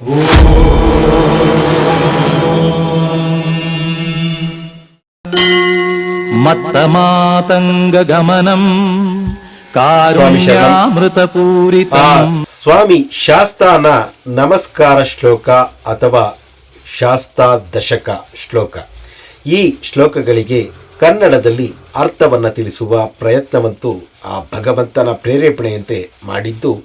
ಮತ್ತಮಾತಂಗಗಮನಂ ಮಾತಂಗ ಗಮನಂ ಕಾರುಣ್ಯಾಮೃತಪೂರಿತ ಸ್ವಾಮಿ ಶಾಸ್ತಾನ ನಮಸ್ಕಾರ ಶ್ಲೋಕ ಅಥವಾ ಶಾಸ್ತಾ ದಶಕ ಶ್ಲೋಕ ಈ ಶ್ಲೋಕಗಳಿಗೆ ಕನ್ನಡದಲ್ಲಿ ಅರ್ಥವನ್ನು ತಿಳಿಸುವ ಪ್ರಯತ್ನವಂತೂ ಆ ಭಗವಂತನ ಪ್ರೇರೇಪಣೆಯಂತೆ ಮಾಡಿದ್ದು.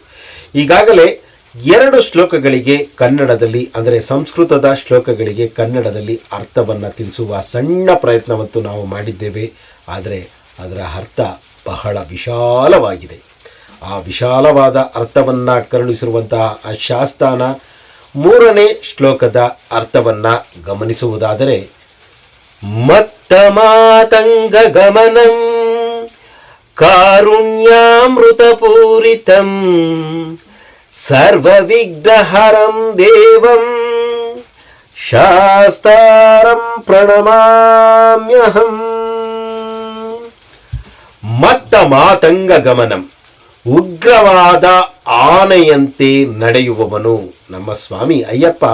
ಈಗಾಗಲೇ ಎರಡು ಶ್ಲೋಕಗಳಿಗೆ ಕನ್ನಡದಲ್ಲಿ, ಅಂದರೆ ಸಂಸ್ಕೃತದ ಶ್ಲೋಕಗಳಿಗೆ ಕನ್ನಡದಲ್ಲಿ ಅರ್ಥವನ್ನು ತಿಳಿಸುವ ಸಣ್ಣ ಪ್ರಯತ್ನವಂತೂ ನಾವು ಮಾಡಿದ್ದೇವೆ. ಆದರೆ ಅದರ ಅರ್ಥ ಬಹಳ ವಿಶಾಲವಾಗಿದೆ. ಆ ವಿಶಾಲವಾದ ಅರ್ಥವನ್ನು ಕರುಣಿಸಿರುವಂತಹ ಆ ಶಾಸ್ತಾನ ಮೂರನೇ ಶ್ಲೋಕದ ಅರ್ಥವನ್ನು ಗಮನಿಸುವುದಾದರೆ ಮತ್ತಮಾತಂಗ ಗಮನಂ ಕಾರುಣ್ಯಾಮೃತಪೂರಿತಂ ಸರ್ವವಿಘ್ನಹರಂ ದೇವಂ ಶಾಸ್ತಾರಂ ಪ್ರಣಮಾಮ್ಯಹಂ. ಮತ್ತ ಮಾತಂಗ ಗಮನಂ ಉಗ್ರವಾದ ಆನೆಯಂತೆ ನಡೆಯುವವನು ನಮ್ಮ ಸ್ವಾಮಿ. ಅಯ್ಯಪ್ಪ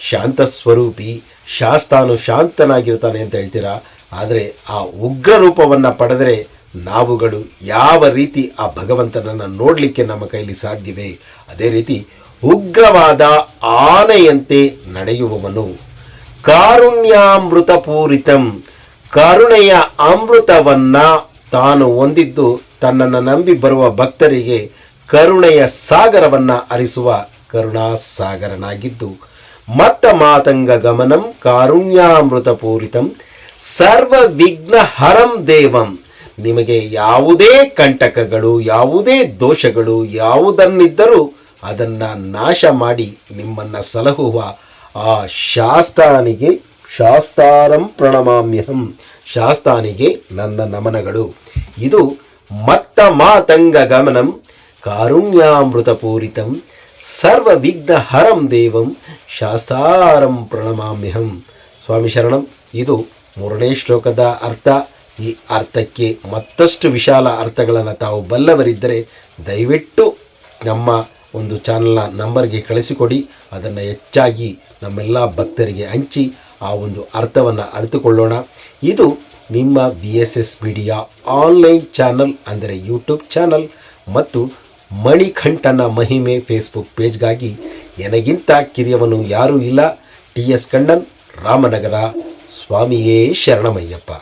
ಶಾಂತ ಸ್ವರೂಪಿ ಶಾಸ್ತಾನು ಶಾಂತನಾಗಿರ್ತಾನೆ ಅಂತ ಹೇಳ್ತೀರಾ? ಆದರೆ ಆ ಉಗ್ರ ರೂಪವನ್ನು ಪಡೆದರೆ ನಾವುಗಳು ಯಾವ ರೀತಿ ಆ ಭಗವಂತನನ್ನು ನೋಡಲಿಕ್ಕೆ ನಮ್ಮ ಕೈಲಿ ಸಾಧ್ಯವೇ? ಅದೇ ರೀತಿ ಉಗ್ರವಾದ ಆನೆಯಂತೆ ನಡೆಯುವವನು ಕಾರುಣ್ಯಾಮೃತಪೂರಿತಂ ಕರುಣೆಯ ಅಮೃತವನ್ನು ತಾನು ಹೊಂದಿದ್ದು ತನ್ನನ್ನು ನಂಬಿ ಬರುವ ಭಕ್ತರಿಗೆ ಕರುಣೆಯ ಸಾಗರವನ್ನು ಅರಿಸುವ ಕರುಣಾಸಾಗರನಾಗಿದ್ದು, ಮತ್ತ ಮಾತಂಗ ಗಮನಂ ಕಾರುಣ್ಯಾಮೃತಪೂರಿತಂ ಸರ್ವ ವಿಘ್ನ ಹರಂ ದೇವಂ. ನಿಮಗೆ ಯಾವುದೇ ಕಂಟಕಗಳು, ಯಾವುದೇ ದೋಷಗಳು ಯಾವುದನ್ನಿದ್ದರೂ ಅದನ್ನು ನಾಶ ಮಾಡಿ ನಿಮ್ಮನ್ನು ಸಲಹುವ ಆ ಶಾಸ್ತಾನಿಗೆ ಶಾಸ್ತಾರಂ ಪ್ರಣಮಾಮ್ಯಹಂ. ಶಾಸ್ತಾನಿಗೆ ನನ್ನ ನಮನಗಳು. ಇದು ಮತ್ತ ಮಾತಂಗ ಗಮನಂ ಕಾರುಣ್ಯಾಮೃತಪೂರಿತಂ ಸರ್ವ ವಿಘ್ನ ಹರಂ ದೇವಂ ಶಾಸ್ತಾರಂ ಪ್ರಣಮಾಮ್ಯಹಂ. ಸ್ವಾಮಿ ಶರಣಂ, ಇದು ಮೂರನೇ ಶ್ಲೋಕದ ಅರ್ಥ. ಈ ಅರ್ಥಕ್ಕೆ ಮತ್ತಷ್ಟು ವಿಶಾಲ ಅರ್ಥಗಳನ್ನು ತಾವು ಬಲ್ಲವರಿದ್ದರೆ ದಯವಿಟ್ಟು ನಮ್ಮ ಒಂದು ಚಾನಲ್ನ ನಂಬರ್ಗೆ ಕಳಿಸಿಕೊಡಿ, ಅದನ್ನು ಹೆಚ್ಚಾಗಿ ನಮ್ಮೆಲ್ಲ ಭಕ್ತರಿಗೆ ಹಂಚಿ ಆ ಒಂದು ಅರ್ಥವನ್ನು ಅರಿತುಕೊಳ್ಳೋಣ. ಇದು ನಿಮ್ಮ B S S media online channel ಅಂದರೆ ಯೂಟ್ಯೂಬ್ ಚಾನಲ್ ಮತ್ತು ಮಣಿಕಂಠನ ಮಹಿಮೆ ಫೇಸ್ಬುಕ್ ಪೇಜ್ಗಾಗಿ ನನಗಿಂತ ಕಿರಿಯವನು ಯಾರೂ ಇಲ್ಲ. ಟಿ ಎಸ್ ಕಣ್ಣನ್, ರಾಮನಗರ, ಸ್ವಾಮಿಯೇ ಶರಣಮಯ್ಯಪ್ಪ.